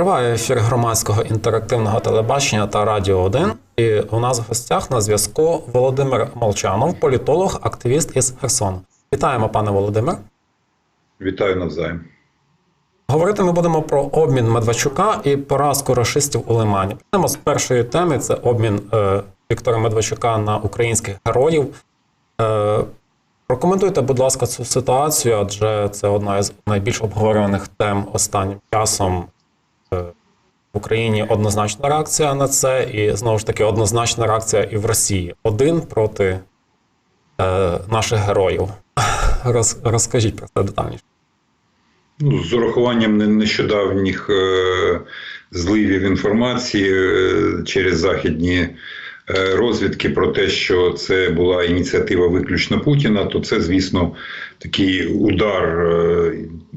Триває ефір громадського інтерактивного телебачення та Радіо 1. І у нас в гостях на зв'язку Володимир Молчанов, політолог, активіст із Херсона. Вітаємо, пане Володимир. Вітаю навзаєм. Говорити ми будемо про обмін Медведчука і поразку рашистів у Лимані. Почнемо з першої теми: це обмін е, Віктора Медведчука на українських героїв. Е, прокоментуйте, будь ласка, цю ситуацію, адже це одна із найбільш обговорюваних тем останнім часом. В Україні однозначна реакція на це, і знову ж таки однозначна реакція і в Росії. Один проти е, наших героїв. Роз, розкажіть про це детальніше. Ну, з урахуванням нещодавніх е, зливів інформації е, через західні розвідки про те, що це була ініціатива виключно Путіна, то це, звісно, такий удар, е,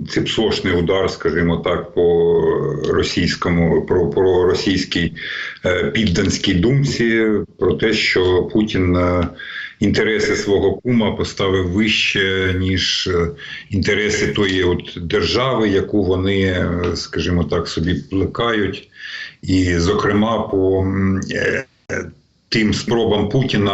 ціпсошний удар, скажімо так, по російському, про, про російській е, підданській думці, про те, що Путін. е, Інтереси свого кума поставив вище ніж е, інтереси тої от держави, яку вони, е, скажімо так, собі плекають, і, зокрема, по е, е, тим спробам Путіна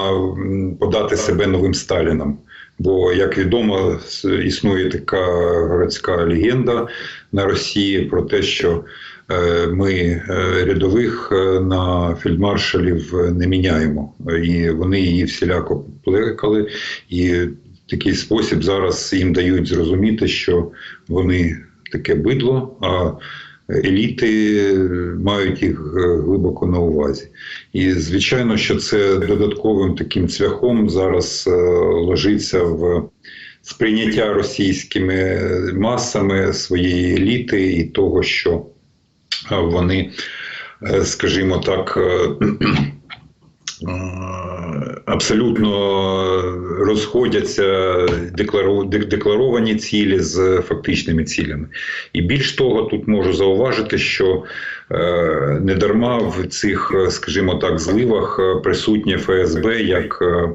подати себе новим Сталіном. Бо, як відомо, існує така городська легенда на Росії про те, що е, ми е, рядових е, на фельдмаршалів е, не міняємо, і вони її всіляко плекали. І такий спосіб зараз їм дають зрозуміти, що вони таке бидло, а еліти мають їх е, глибоко на увазі. І звичайно, що це додатковим таким цвяхом зараз е, ложиться в сприйняття російськими масами своєї еліти і того, що е, вони, е, скажімо так, е, е, абсолютно розходяться декларовані цілі з фактичними цілями. І більш того, тут можу зауважити, що не недарма в цих, е, скажімо так, зливах е, присутнє ФСБ як е, е,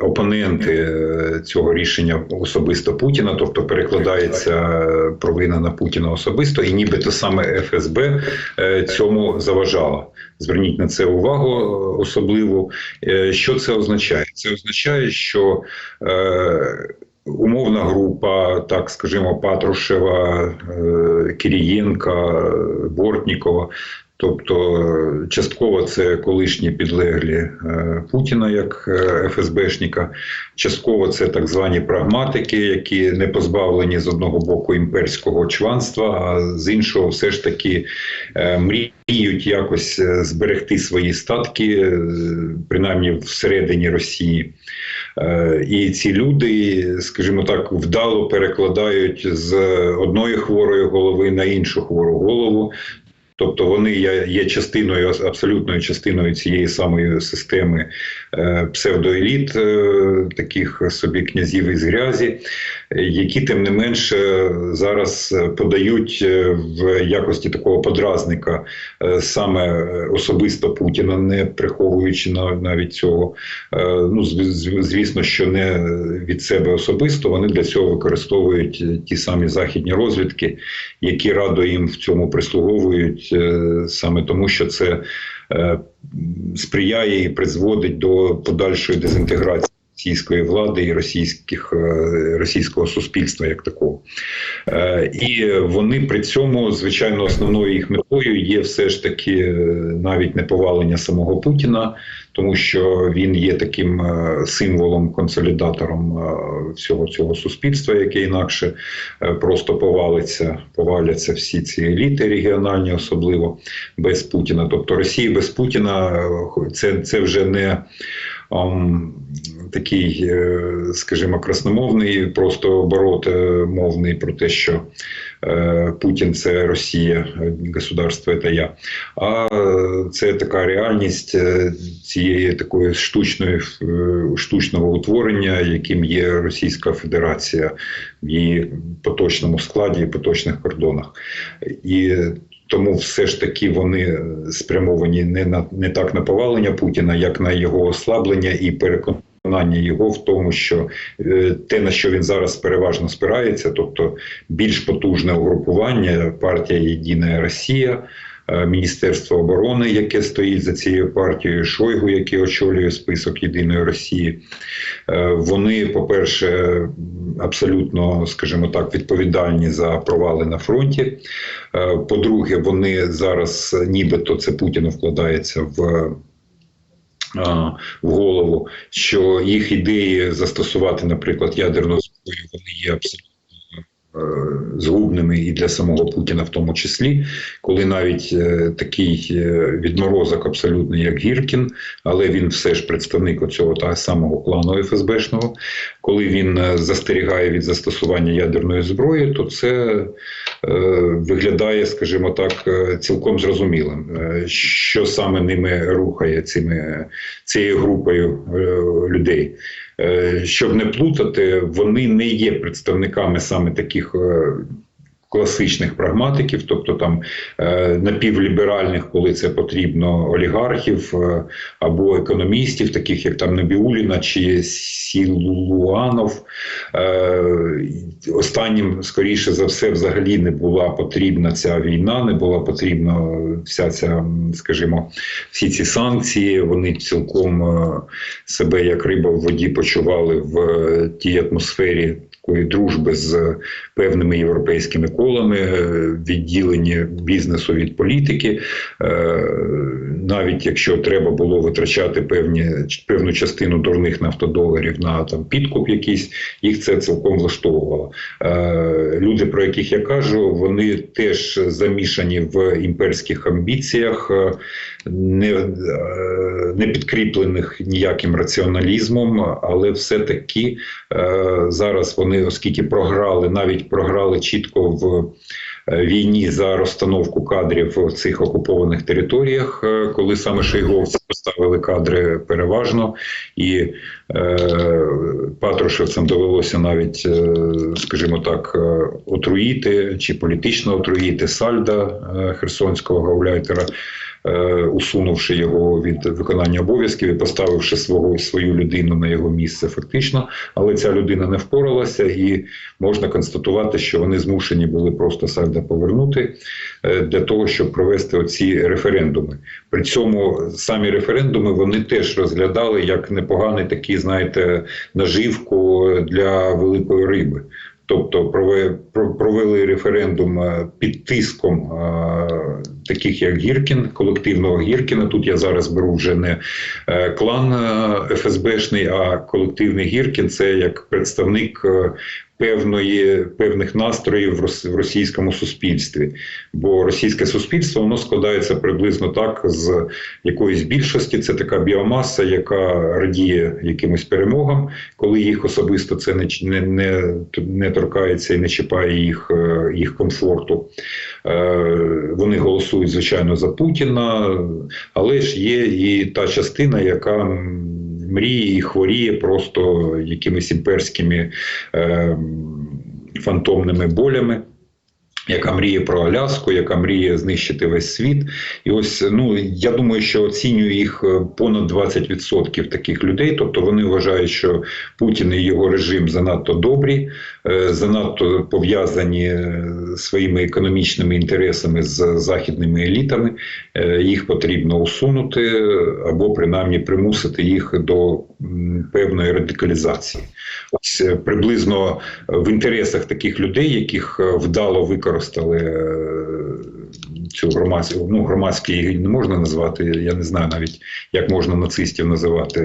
опоненти е, цього рішення особисто Путіна, тобто перекладається е, провина на Путіна особисто, і нібито саме ФСБ е, цьому заважала. Зверніть на це увагу е, особливо. Е, Що це означає? Це означає, що е, умовна група, так скажімо, Патрушева, е, Кирієнка, Бортнікова. Тобто е, частково це колишні підлеглі е, Путіна як е, ФСБшника, частково це так звані прагматики, які не позбавлені з одного боку імперського чванства, а з іншого, все ж таки мріють якось зберегти свої статки, принаймні всередині Росії. І ці люди, скажімо так, вдало перекладають з одної хворої голови на іншу хвору голову. Тобто вони є частиною, абсолютною частиною цієї самої системи е, псевдоеліт, е, таких собі князів із грязі, які тим не менше зараз подають е, в якості такого подразника саме особисто Путіна, не приховуючи на- навіть цього. Ну, зв- зв- звісно, що не від себе особисто. Вони для цього використовують ті самі західні розвідки, які радо їм в цьому прислуговують, е, саме тому, що це е, сприяє і призводить до подальшої дезінтеграції російської влади і російських е, російського суспільства як такого. Е, І вони при цьому, звичайно, основною їх метою є все ж таки е, навіть не повалення самого Путіна, тому що він є таким символом, консолідатором всього цього суспільства, яке інакше просто повалиться, поваляться всі ці еліти регіональні, особливо без Путіна. Тобто Росія без Путіна це, це вже не. Такий, е, скажімо, красномовний, просто оборот е, мовний про те, що е, Путін це Росія, государство це я. А це така реальність цієї такої штучної штучного утворення, яким є Російська Федерація в її поточному складі і поточних кордонах. І тому все ж таки вони спрямовані не на не так на повалення Путіна, як на його ослаблення і переконання переконання його в тому, що е, те, на що він зараз переважно спирається, тобто більш потужне угрупування, партія Єдина Росія. Е, Міністерство оборони, яке стоїть за цією партією, Шойгу, який очолює список Єдиної Росії, Е, вони, по-перше, абсолютно, скажімо так, відповідальні за провали на фронті. Е, По-друге, вони зараз, нібито це Путіну вкладається в. В голову, що їх ідеї застосувати, наприклад, ядерну зброю, вони є абсолютно згубними і для самого Путіна, в тому числі, коли навіть е, такий е, відморозок абсолютний, як Гіркін, але він все ж представник оцього та самого клану ФСБшного, коли він е, застерігає від застосування ядерної зброї, то це е, виглядає, скажімо так, е, цілком зрозумілим, е, що саме ними рухає цими, цією групою е, людей. Е, Щоб не плутати, вони не є представниками саме таких. Класичних прагматиків, тобто там е, напівліберальних, коли це потрібно, олігархів е, або економістів, таких як там Набіуліна чи Сілуанов. Е, останнім, скоріше за все, взагалі не була потрібна ця війна, не була потрібна вся ця, скажімо, всі ці санкції. Вони цілком себе як риба в воді почували в тій атмосфері такої дружби з певними європейськими колами, е, відділені бізнесу від політики. Е, Навіть якщо треба було витрачати певні, певну частину дурних нафтодоларів на там підкуп якийсь, їх це цілком влаштовувало. Е, Люди, про яких я кажу, вони теж замішані в імперських амбіціях, не, е, не підкріплених ніяким раціоналізмом, але все-таки е, зараз вони, оскільки програли, навіть програли чітко в е, війні за розстановку кадрів в цих окупованих територіях, коли саме шойговці поставили кадри переважно, і е, Патрушевцям довелося навіть, скажімо так, отруїти чи політично отруїти Сальда херсонського гауляйтера. Е, Усунувши його від виконання обов'язків і поставивши свого свою людину на його місце, фактично, але ця людина не впоралася, і можна констатувати, що вони змушені були просто Сальда повернути е, для того, щоб провести оці референдуми. При цьому самі референдуми вони теж розглядали як непоганий такий, знаєте, наживку для великої риби. Тобто прове- про- провели референдум е, під тиском таких як Гіркін, колективного Гіркіна. Тут я зараз беру вже не е, клан е, ФСБшний, а колективний Гіркін це як представник е, певної певних настроїв в російському суспільстві. Бо російське суспільство воно складається приблизно так з якоїсь більшості. Це така біомаса, яка радіє якимось перемогам, коли їх особисто це не не, не, не торкається і не чіпає їх, їх комфорту. Вони голосують, звичайно, за Путіна, але ж є і та частина, яка мріє і хворіє просто якимись імперськими е, фантомними болями. Яка мріє про Аляску, яка мріє знищити весь світ, і ось ну я думаю, що оцінюю їх е, понад 20% таких людей. Тобто вони вважають, що Путін і його режим занадто добрі, е, занадто пов'язані е, своїми економічними інтересами з західними елітами. Їх потрібно усунути або принаймні примусити їх до певної радикалізації. Ось приблизно в інтересах таких людей, яких вдало використали е, цю громадську, ну громадські не можна назвати. Я не знаю навіть як можна нацистів називати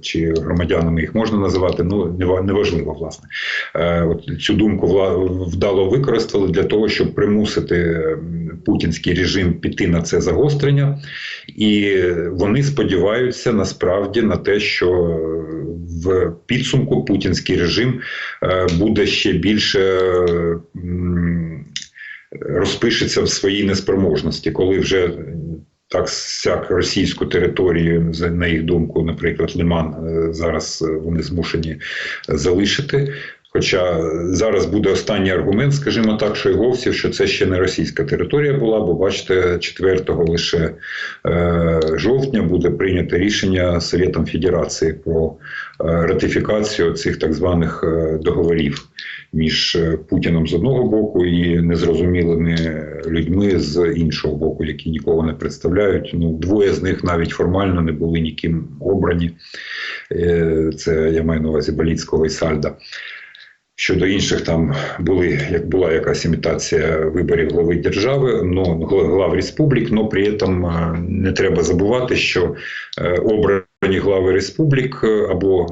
чи громадянами їх можна називати. Ну неважливо, власне. Е, От цю думку вдало використали для того, щоб примусити путінський режим піти на це загострення, і вони сподіваються насправді на те, що в підсумку путінський режим е, буде ще більше. Розпишеться в своїй неспроможності, коли вже так сяк російську територію, на їх думку, наприклад, Лиман е, зараз е, вони змушені залишити. Хоча зараз буде останній аргумент, скажімо так, шойговців, що це ще не російська територія була, бо бачите, 4 лише е, жовтня буде прийнято рішення Совєтом Федерації про е, ратифікацію цих так званих е, договорів між е, Путіном з одного боку і незрозумілими людьми з іншого боку, які нікого не представляють. Ну, двоє з них навіть формально не були ніким обрані. Е, Це я маю на увазі Баліцького і Сальда. Щодо інших, там були як була якась імітація виборів глави держави, ну глав республік, але при цьому е, не треба забувати, що е, обрані глави республік е, або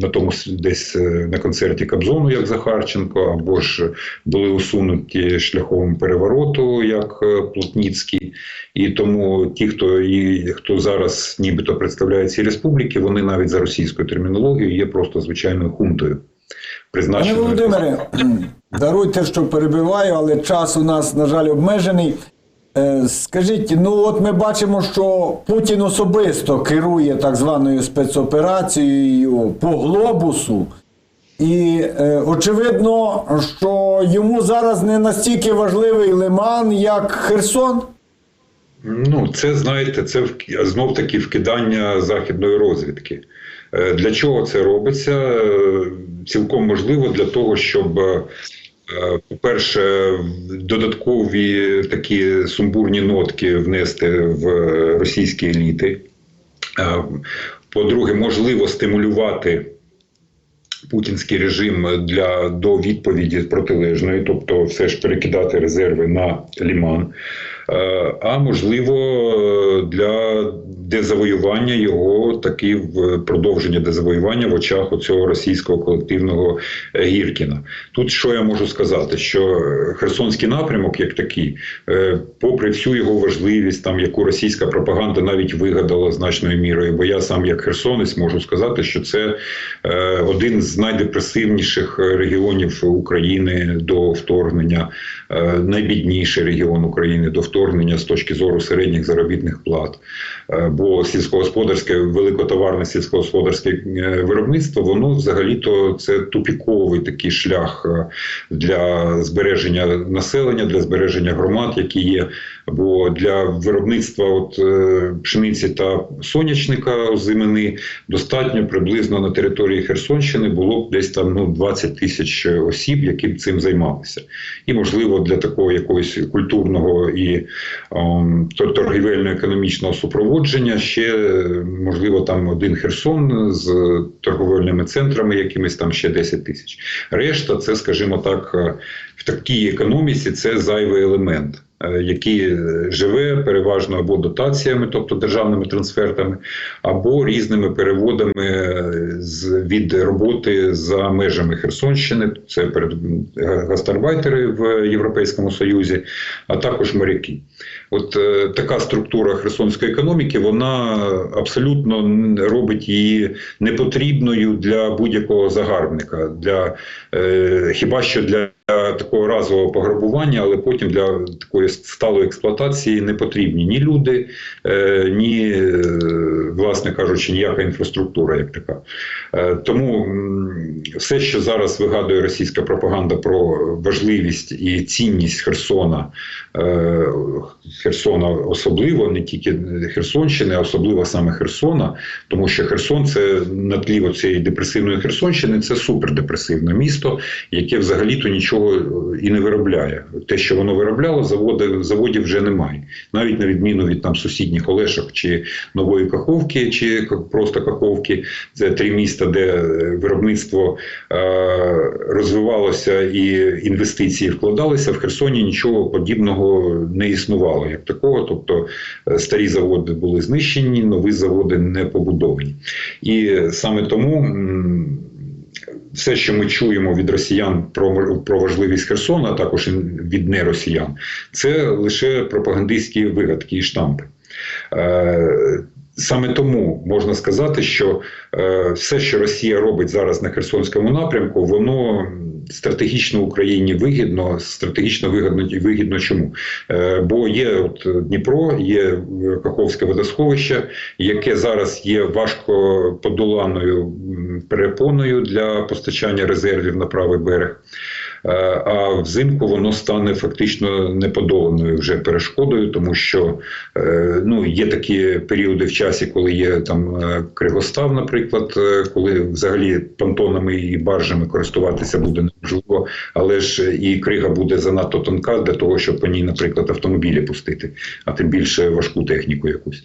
на тому десь на концерті Кобзону, як Захарченко, або ж були усунуті шляхом перевороту, як Плотніцький. І тому ті, хто і хто зараз нібито представляє ці республіки, вони навіть за російською термінологією є просто звичайною хунтою. Пане Володимире, даруйте, що перебиваю, але час у нас, на жаль, обмежений. Е, Скажіть, ну от ми бачимо, що Путін особисто керує так званою спецоперацією по глобусу. І е, очевидно, що йому зараз не настільки важливий Лиман, як Херсон. Ну, це знаєте, це знов таки вкидання західної розвідки. Е, Для чого це робиться? Е, Цілком можливо для того, щоб, е, по-перше, додаткові такі сумбурні нотки внести в російські еліти. По-друге, можливо стимулювати путінський режим для до відповіді протилежної, тобто все ж перекидати резерви на Ліман. Е, А можливо, для дезавоювання його таки в продовження дезавоювання в очах цього російського колективного е, Гіркіна. Тут що я можу сказати? Що Херсонський напрямок, як такий, е, попри всю його важливість, там яку російська пропаганда навіть вигадала значною мірою, бо я сам як херсонець можу сказати, що це е, один з найдепресивніших регіонів України до вторгнення, е, найбідніший регіон України до вторгнення з точки зору середніх заробітних плат. Е, Бо сільськогосподарське, великотоварне сільськогосподарське е, виробництво, воно взагалі-то це тупіковий такий шлях е, для збереження населення, для збереження громад, які є. Бо для виробництва от, е, пшениці та сонячника озимини достатньо приблизно на території Херсонщини було б десь там ну, 20 тисяч осіб, які б цим займалися. І, можливо, для такого якогось культурного і тор- торгівельно-економічного супроводження ще е, можливо там один Херсон з торговельними центрами, якимись там ще 10 тисяч. Решта, це, скажімо так, в такій економіці це зайвий елемент. Е, Який е, живе переважно або дотаціями, тобто державними трансфертами, або різними переводами е, з від роботи за межами Херсонщини. Це перед гастарбайтери в Європейському Союзі, а також моряки. От така структура херсонської економіки, вона абсолютно робить її непотрібною для будь-якого загарбника, для хіба що для такого разового пограбування, але потім для такої сталої експлуатації не потрібні ні люди, е, ні, е, власне кажучи, ніяка інфраструктура, як така. Е, Тому все, що зараз вигадує російська пропаганда про важливість і цінність Херсона, Херсона особливо, не тільки Херсонщини, а особливо саме Херсона, тому що Херсон це на тлі цієї депресивної Херсонщини, це супердепресивне місто, яке взагалі-то нічого і не виробляє. Те, що воно виробляло, заводи, заводів вже немає. Навіть на відміну від там сусідніх Олешок чи Нової Каховки, чи просто Каховки, це три міста, де е, виробництво е, розвивалося і інвестиції вкладалися. В Херсоні нічого подібного не існувало як такого. Тобто е, старі заводи були знищені, нові заводи не побудовані. І саме тому. Все, що ми чуємо від росіян про, про важливість Херсона, а також від неросіян, це лише пропагандистські вигадки і штампи. Е, Саме тому можна сказати, що е, все, що Росія робить зараз на Херсонському напрямку, воно стратегічно Україні вигідно. Стратегічно вигідно вигідно чому? Е, Бо є от Дніпро, є Каховське водосховище, яке зараз є важко подоланою перепоною для постачання резервів на правий берег. Е, А взимку воно стане фактично неподоланою вже перешкодою, тому що е, ну, є такі періоди в часі, коли є там е, кригостав, наприклад, коли взагалі понтонами і баржами користуватися буде неможливо, але ж і крига буде занадто тонка для того, щоб по ній, наприклад, автомобілі пустити, а тим більше важку техніку якусь.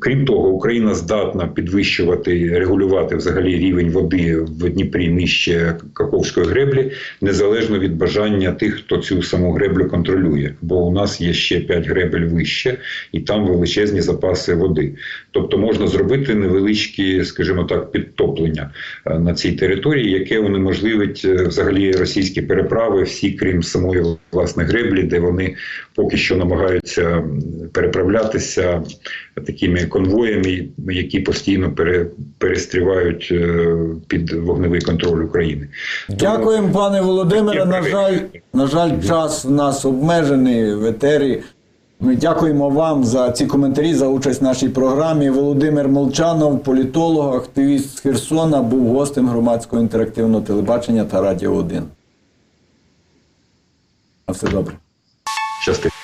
Крім того, Україна здатна підвищувати, регулювати взагалі рівень води в Дніпрі нижче Греблі, незалежно від бажання тих, хто цю саму греблю контролює. Бо у нас є ще 5 гребель вище, і там величезні запаси води. Тобто можна зробити невеличкі, скажімо так, підтоплення е, на цій території, яке унеможливить е, взагалі російські переправи, всі крім самої власне греблі, де вони поки що намагаються переправлятися такими конвоями, які постійно пере, перестрівають е, під вогневий контроль України. Дякуємо, пане Володимире. На жаль, на жаль, час у нас обмежений в етері. Ми дякуємо вам за ці коментарі, за участь в нашій програмі. Володимир Молчанов, політолог, активіст з Херсона, був гостем громадського інтерактивного телебачення та Радіо 1. На все добре. Щастить.